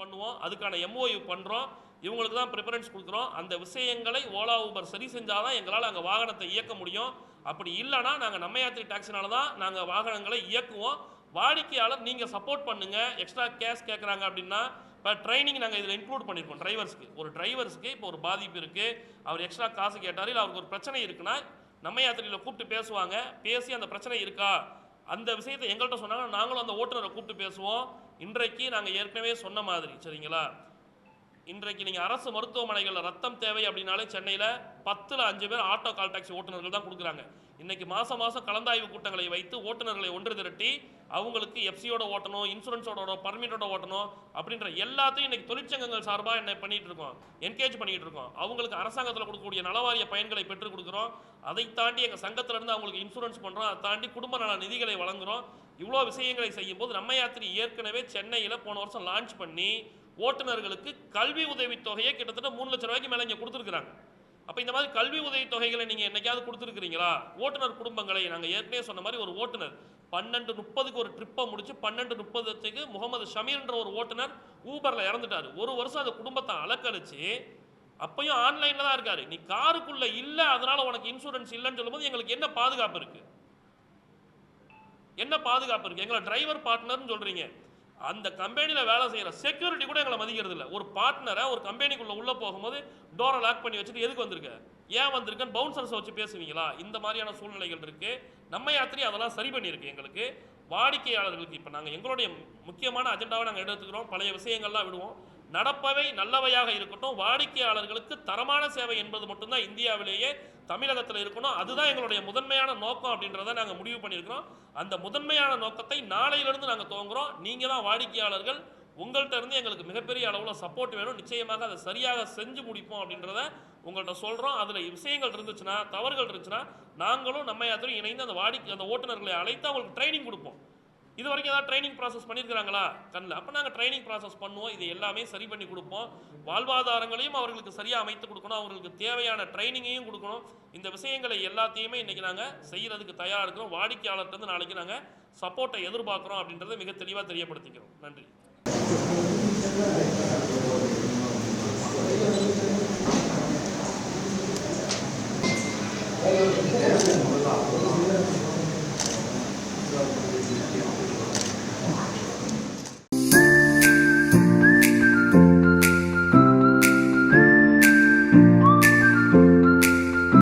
பண்ணுவோம் அதுக்கான எம்ஓயு பண்ணுறோம் இவங்களுக்கு தான் ப்ரிஃபரன்ஸ் கொடுக்குறோம். அந்த விஷயங்களை ஓலா ஊபர் சரி செஞ்சால் தான் எங்களால் அங்கே வாகனத்தை இயக்க முடியும். அப்படி இல்லைன்னா நாங்கள் நம்ம யாத்திரை டாக்ஸினால தான் நாங்கள் வாகனங்களை இயக்குவோம். வாடிக்கையாளர் நீங்கள் சப்போர்ட் பண்ணுங்கள் எக்ஸ்ட்ரா கேஷ் கேட்குறாங்க அப்படின்னா இப்போ ட்ரைனிங் நாங்கள் இதில் இன்க்ளூட் பண்ணியிருக்கோம் டிரைவர்ஸ்க்கு ஒரு டிரைவர்ஸ்க்கு இப்போ ஒரு பாதிப்பு இருக்குது அவர் எக்ஸ்ட்ரா காசு கேட்டார் இல்லை அவருக்கு ஒரு பிரச்சனை இருக்குன்னா நம்ம யாத்திரையில் கூப்பிட்டு பேசுவாங்க. பேசி அந்த பிரச்சனை இருக்கா? அந்த விஷயத்தை எங்கள்கிட்ட சொன்னாங்க நாங்களும் அந்த ஓட்டுநரை கூப்பிட்டு பேசுவோம். இன்றைக்கு நாங்கள் ஏற்கனவே சொன்ன மாதிரி சரிங்களா? இன்றைக்கு நீங்கள் அரசு மருத்துவமனைகளில் ரத்தம் தேவை அப்படின்னாலே சென்னையில் பத்தில் அஞ்சு பேர் ஆட்டோ கால் டாக்ஸி ஓட்டுநர்கள் தான் கொடுக்குறாங்க. இன்னைக்கு மாதம் மாதம் கலந்தாய்வு கூட்டங்களை வைத்து ஓட்டுநர்களை ஒன்று திரட்டி அவங்களுக்கு எஃப்சியோட ஓட்டணும் இன்சூரன்ஸோட பர்மிட்டோட ஓட்டணும் அப்படின்ற எல்லாத்தையும் இன்னைக்கு தொழிற்சங்கங்கள் சார்பாக என்ன பண்ணிகிட்டு இருக்கோம். என்கேஜ் பண்ணிகிட்டு இருக்கோம். அவங்களுக்கு அரசாங்கத்தில் கொடுக்கக்கூடிய நலவாரிய பயன்களை பெற்றுக் கொடுக்குறோம். அதை தாண்டி எங்கள் சங்கத்திலிருந்து அவங்களுக்கு இன்சூரன்ஸ் பண்ணுறோம் அதை தாண்டி குடும்ப நல நிதிகளை வழங்குகிறோம் இவ்வளோ விஷயங்களை செய்யும்போது நம்ம யாத்திரை ஏற்கனவே சென்னையில் போன வருஷம் லான்ச் பண்ணி ஓட்டுநர்களுக்கு கல்வி உதவித்தொகையை கிட்டத்தட்ட மூணு லட்சம் ரூபாய்க்கு மேலே இங்கே கொடுத்துருக்குறாங்க. அப்போ இந்த மாதிரி கல்வி உதவித்தொகைகளை நீங்கள் என்னைக்காவது கொடுத்துருக்குறீங்களா? ஓட்டுநர் குடும்பங்களை நாங்கள் ஏற்கனவே சொன்ன மாதிரி ஒரு ஓட்டுநர் பன்னெண்டு முப்பதுக்கு ஒரு ட்ரிப்பை முடிச்சு பன்னெண்டு முப்பதுக்கு முகமது ஷமீர்ன்ற ஒரு ஓட்டுநர் ஊபரில் இறந்துட்டார். ஒரு வருஷம் அந்த குடும்பத்தை அலக்கழிச்சு அப்பையும் ஆன்லைனில் தான் இருக்காரு. நீ காருக்குள்ளே இல்லை அதனால உனக்கு இன்சூரன்ஸ் இல்லைன்னு சொல்லும்போது எங்களுக்கு என்ன பாதுகாப்பு இருக்குது என்ன பாதுகாப்பு இருக்குது எங்களை டிரைவர் பார்ட்னர்னு சொல்கிறீங்க அந்த கம்பெனியில் வேலை செய்கிற செக்யூரிட்டி கூட எங்களை மதிக்கிறது இல்லை ஒரு பார்ட்னரை ஒரு கம்பெனிக்குள்ளே உள்ளே போகும்போது டோரை லாக் பண்ணி வச்சுட்டு எதுக்கு வந்திருக்க? ஏன் வந்திருக்கன்னு பவுன்சர்ஸை வச்சு பேசுவீங்களா? இந்த மாதிரியான சூழ்நிலைகள் இருக்குது நம்ம யாத்திரி அதெல்லாம் சரி பண்ணியிருக்கு எங்களுக்கு. வாடிக்கையாளர்களுக்கு இப்போ நாங்கள் எங்களுடைய முக்கியமான அஜெண்டாவை நாங்கள் எடுத்துக்கிறோம். பழைய விஷயங்கள்லாம் விடுவோம். நடப்பவை நல்லவையாக இருக்கட்டும் வாடிக்கையாளர்களுக்கு தரமான சேவை என்பது மட்டும்தான் இந்தியாவிலேயே தமிழகத்தில் இருக்கணும். அதுதான் எங்களுடைய முதன்மையான நோக்கம் அப்படின்றத நாங்கள் முடிவு பண்ணியிருக்கிறோம். அந்த முதன்மையான நோக்கத்தை நாளையிலிருந்து நாங்கள் துவங்குறோம். நீங்கள் தான் வாடிக்கையாளர்கள். உங்கள்கிட்ட இருந்து எங்களுக்கு மிகப்பெரிய அளவில் சப்போர்ட் வேணும். நிச்சயமாக அதை சரியாக செஞ்சு முடிப்போம் அப்படின்றத உங்கள்கிட்ட சொல்கிறோம் அதில் விஷயங்கள் இருந்துச்சுன்னா தவறுகள் இருந்துச்சுன்னா நாங்களும் நம்ம யாத்திரையும் இணைந்து அந்த வாடிக்கை அந்த ஓட்டுநர்களை அழைத்து அவங்களுக்கு ட்ரைனிங் கொடுப்போம். இது வரைக்கும் ஏதாவது ட்ரைனிங் ப்ராசஸ் பண்ணியிருக்கிறாங்களா கண்ணில் அப்போ நாங்கள் ட்ரைனிங் ப்ராசஸ் பண்ணுவோம். இது எல்லாமே சரி பண்ணி கொடுப்போம். வாழ்வாதாரங்களையும் அவர்களுக்கு சரியாக அமைத்து கொடுக்கணும். அவர்களுக்கு தேவையான ட்ரைனிங்கையும் கொடுக்கணும். இந்த விஷயங்களை எல்லாத்தையுமே இன்றைக்கி நாங்கள் செய்கிறதுக்கு தயாராக இருக்கிறோம். வாடிக்கையாளர்கிட்ட நாளைக்கு நாங்கள் சப்போர்ட்டை எதிர்பார்க்குறோம் அப்படின்றத மிக தெளிவாக தெரியப்படுத்திக்கிறோம். நன்றி. Thank